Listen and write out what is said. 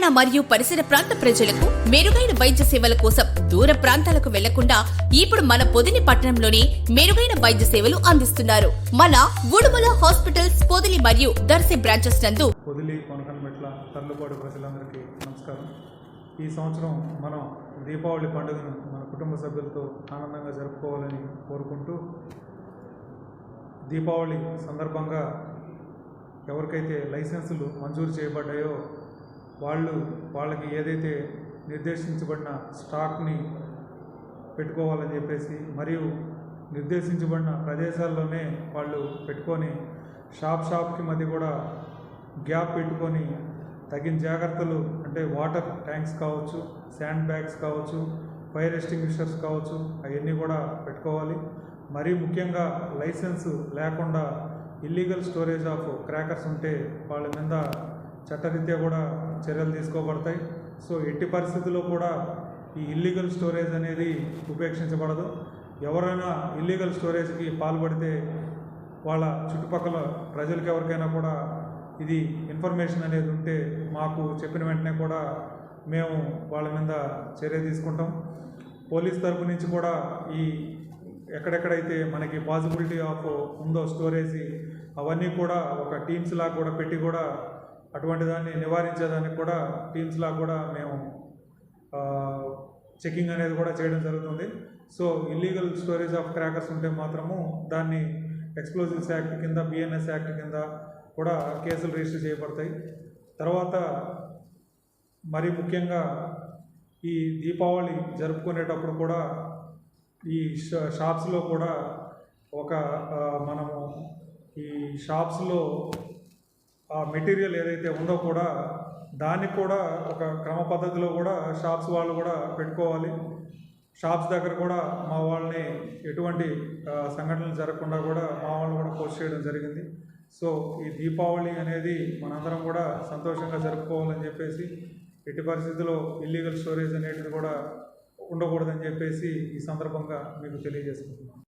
తెలంగాణ మరియు పరిసర ప్రాంత ప్రజలకు మెరుగైన వైద్య సేవల కోసం దూర ప్రాంతాలకు వెళ్ళకుండా ఇప్పుడు మన పొదిని పట్టణంలోనే మెరుగైన వైద్య సేవలు అందిస్తున్నారు. మన ఉడుమల హాస్పిటల్స్ పొదిలి మరియు దర్శి బ్రాంచెస్ నందు పొదిలి కొనకనమెట్ల తర్లుపాడు ప్రజలందరికీ నమస్కారం. ఈ సంవత్సరం మనం దీపావళి పండుగను మన కుటుంబ సభ్యులతో ఆనందంగా జరుపుకోవాలని కోరుకుంటూ దీపావళి సందర్భంగా ఎవరికైతే లైసెన్సులు మంజూరు చేయబడ్డాయో వాళ్ళు వాళ్ళకి ఏదైతే నిర్దేశించబడిన స్టాక్ని పెట్టుకోవాలని చెప్పేసి మరియు నిర్దేశించబడిన ప్రదేశాల్లోనే వాళ్ళు పెట్టుకొని షాప్ షాప్కి మధ్య కూడా గ్యాప్ పెట్టుకొని తగిన జాగ్రత్తలు అంటే వాటర్ ట్యాంక్స్ కావచ్చు శాండ్ బ్యాగ్స్ కావచ్చు ఫైర్ ఎస్టింగ్విషర్స్ కావచ్చు అవన్నీ కూడా పెట్టుకోవాలి. మరీ ముఖ్యంగా లైసెన్స్ లేకుండా ఇల్లీగల్ స్టోరేజ్ ఆఫ్ క్రాకర్స్ ఉంటే వాళ్ళ మీద చట్టరీత్యా కూడా చర్యలు తీసుకోబడతాయి. సో ఎట్టి పరిస్థితుల్లో కూడా ఈ ఇల్లీగల్ స్టోరేజ్ అనేది ఉపేక్షించబడదు. ఎవరైనా ఇల్లీగల్ స్టోరేజ్కి పాల్పడితే వాళ్ళ చుట్టుపక్కల ప్రజలకు ఎవరికైనా కూడా ఇది ఇన్ఫర్మేషన్ అనేది ఉంటే మాకు చెప్పిన వెంటనే కూడా మేము వాళ్ళ మీద చర్య తీసుకుంటాం. పోలీస్ తరపు నుంచి కూడా ఈ ఎక్కడెక్కడైతే మనకి పాసిబిలిటీ ఆఫ్ ఉందో స్టోరేజ్ అవన్నీ కూడా ఒక టీమ్స్ లాగా కూడా పెట్టి కూడా అటువంటి దాన్ని నివారించేదానికి కూడా టీమ్స్లా కూడా మేము చెకింగ్ అనేది కూడా చేయడం జరుగుతుంది. So illegal storage of crackers ఉంటే మాత్రము దాన్ని ఎక్స్ప్లోజివ్స్ యాక్ట్ కింద బిఎన్ఎస్ యాక్ట్ కింద కూడా కేసులు రిజిస్టర్ చేయబడతాయి. తర్వాత మరి ముఖ్యంగా ఈ దీపావళి జరుపుకునేటప్పుడు కూడా ఈ షా షాప్స్లో కూడా ఒక మనము ఈ షాప్స్లో ఆ మెటీరియల్ ఏదైతే ఉందో కూడా దానికి కూడా ఒక క్రమ పద్ధతిలో కూడా షాప్స్ వాళ్ళు కూడా పెట్టుకోవాలి. షాప్స్ దగ్గర కూడా మా వాళ్ళని ఎటువంటి సంఘటనలు జరగకుండా కూడా మా వాళ్ళు కూడా పోస్ట్ చేయడం జరిగింది. సో ఈ దీపావళి అనేది మనందరం కూడా సంతోషంగా జరుపుకోవాలని చెప్పేసి ఎట్టి పరిస్థితుల్లో ఇల్లీగల్ స్టోరేజ్ అనేది కూడా ఉండకూడదని చెప్పేసి ఈ సందర్భంగా మీకు తెలియజేసుకుంటున్నాను.